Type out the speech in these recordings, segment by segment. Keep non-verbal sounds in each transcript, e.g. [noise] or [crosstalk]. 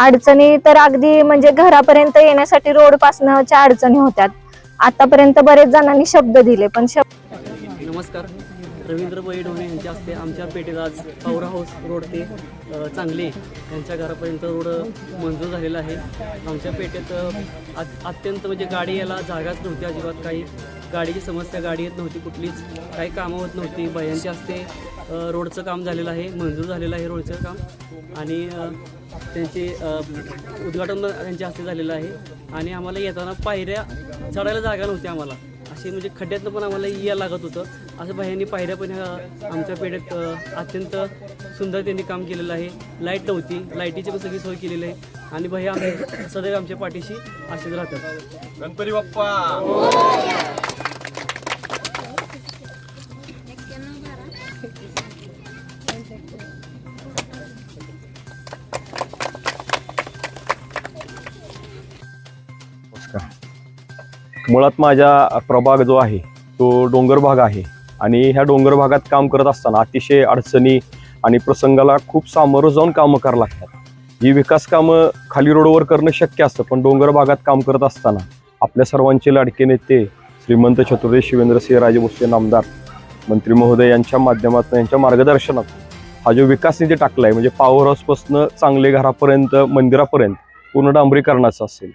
अडचणी तर अगदी म्हणजे घरापर्यंत येण्यासाठी रोड पासनच्या अडचणी होत्या आतापर्यंत बरेच जणांनी शब्द दिले पण शब्द नमस्कार. रवींद्र बैडोणे यांच्या हस्ते आमच्या पेठेत आज पॉवर हाऊस रोड ते चांगले यांच्या घरापर्यंत रोड मंजूर झालेला आहे. आमच्या पेठेत अत्यंत म्हणजे गाडी याला जागाच नव्हती अजिबात काही. गाडीची समस्या गाडी येत नव्हती कुठलीच काही कामं होत नव्हती. बायांच्या हस्ते रोडचं काम झालेलं आहे मंजूर झालेलं आहे रोडचं काम. आणि त्यांचे उद्घाटन त्यांच्या हस्ते झालेलं आहे. आणि आम्हाला येताना पायऱ्या चढायला जागा नव्हती आम्हाला. असे म्हणजे खड्ड्यातनं पण आम्हाला यायला लागत होतं. असं बाह्यांनी पायऱ्या पण आमच्या पेढ्यात अत्यंत सुंदर त्यांनी काम केलेलं आहे. लाइट नव्हती लाईटीची पण सगळी सोय केलेली आहे. आणि भैया आम्ही सदैव आमच्या पाठीशी असेच राहतात. गणपती बाप्पा! मुळात माझा प्रभाग जो आहे तो डोंगर भाग आहे. आणि ह्या डोंगर भागात काम करत असताना अतिशय अडचणी आणि प्रसंगाला खूप सामोरं जाऊन कामं करावं लागतात. ही विकास कामं खाली रोडवर करणं शक्य असतं पण डोंगर भागात काम करत असताना आपल्या सर्वांचे लाडके नेते श्रीमंत छत्रपती शिवेंद्रसिंह राजभोसले नामदार मंत्री महोदय यांच्या माध्यमातून यांच्या मार्गदर्शनात हा जो विकास निधी टाकला आहे म्हणजे पॉवर हाऊसपासून चांगले घरापर्यंत मंदिरापर्यंत पूर्ण डांबरीकरणाचं असेल.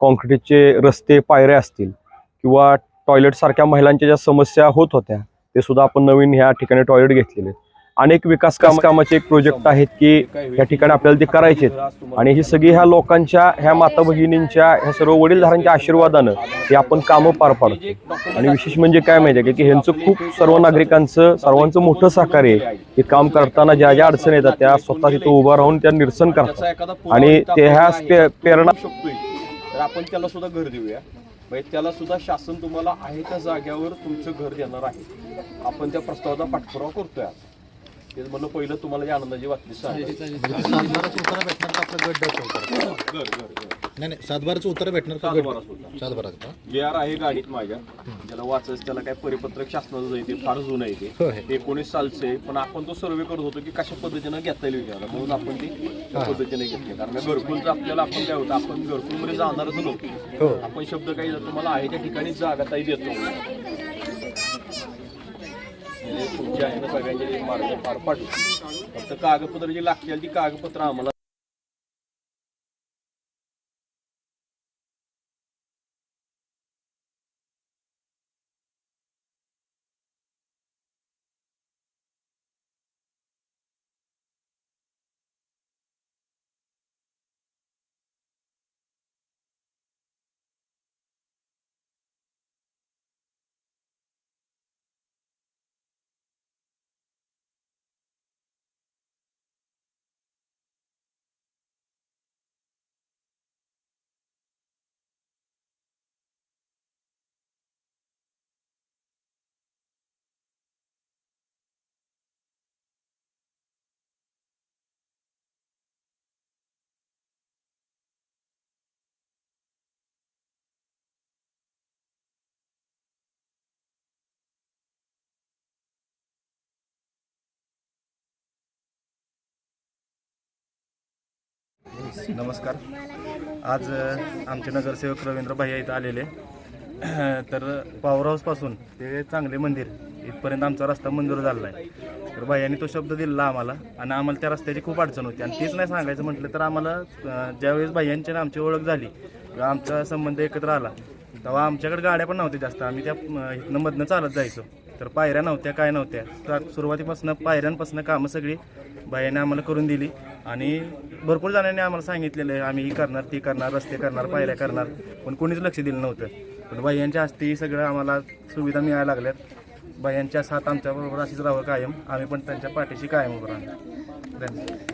कॉन्क्रीटचे रस्ते पायऱ्या असतील किंवा टॉयलेट सारख्या महिलांच्या ज्या समस्या होत होत्या ते सुद्धा आपण नवीन ह्या ठिकाणी टॉयलेट घेतलेले. अनेक विकास काम कामाचे एक प्रोजेक्ट आहेत की या ठिकाणी आपल्याला ते करायचे. आणि ही सगळी ह्या लोकांच्या ह्या माता भगिनींच्या ह्या सर्व वडीलधारांच्या आशीर्वादानं हे आपण कामं पार पाडतो आणि विशेष म्हणजे काय माहिती आहे का ह्यांचं खूप सर्व नागरिकांचं सर्वांचं मोठं सहकार्य आहे हे काम करताना ज्या ज्या अडचणी येतात त्या स्वतः तिथं उभा राहून त्या निरसन करतात आणि ते ह्या प्रेरणा तर आपण त्याला सुद्धा घर देऊया. म्हणजे त्याला सुद्धा शासन तुम्हाला आहे त्या जाग्यावर तुमचं घर देणार आहे. आपण त्या प्रस्तावाचा पाठपुरावा करतोय आज. तेच म्हणलं पहिलं तुम्हाला जी आनंदाची बातमी सांगायची. घर घर घर. नाही नाही सातबाराचं उत्तर भेटणार का. सातबाराचं का? जे आर आहे गाडीत माझ्या. ज्याला वाचायचं त्याला काय परिपत्रक शासनाचं आहे ते फार जुनं आहे होय. ते एकोणीस सालचं आहे. पण आपण तो सर्वे करत होतो की कशा पद्धतीनं घेता येईल विचारला म्हणून आपण ते त्या पद्धतीने घेतले. कारण का घरकुलचं आपल्याला आपण काय होतं आपण घरकुलमध्ये जाणारच हो. नव्हतो आपण शब्द काही जर तुम्हाला आहे त्या ठिकाणी जागा ताई देतो म्हणजे तुमच्या आहे ना सगळ्यांचे एक मार्ग पार पाडू फक्त कागदपत्र जी लागतील ती कागदपत्र आम्हाला नमस्कार. आज आमचे नगरसेवक रवींद्र भाई इथं आलेले. [clears throat] तर पॉवर हाऊसपासून ते चांगले मंदिर इथपर्यंत आमचा रस्ता मंजूर झालेला आहे तर भाई तो शब्द दिला आम्हाला आणि आम्हाला त्या रस्त्याची खूप अडचण होती. आणि तेच नाही सांगायचं म्हटलं तर आम्हाला ज्यावेळेस भाई आमची ओळख झाली किंवा आमचा संबंध एकत्र आला तेव्हा आमच्याकडे गाड्या पण नव्हत्या जास्त. आम्ही त्या इथनं मधनं चालत जायचो. तर पायऱ्या नव्हत्या काय नव्हत्या. तर सुरुवातीपासून पायऱ्यांपासून कामं सगळी बायाने आम्हाला करून दिली. आणि भरपूर जणांनी आम्हाला सांगितलेलं आहे आम्ही ही करणार ती करणार रस्ते करणार पायऱ्या करणार. पण कोणीच लक्ष दिलं नव्हतं. पण बायांच्या हस्ते सगळं आम्हाला सुविधा मिळायला लागल्यात. बायांच्या साथ आमच्याबरोबर अशीच राहावं कायम. आम्ही पण त्यांच्या पाठीशी कायम उभं राहणार. धन्यवाद.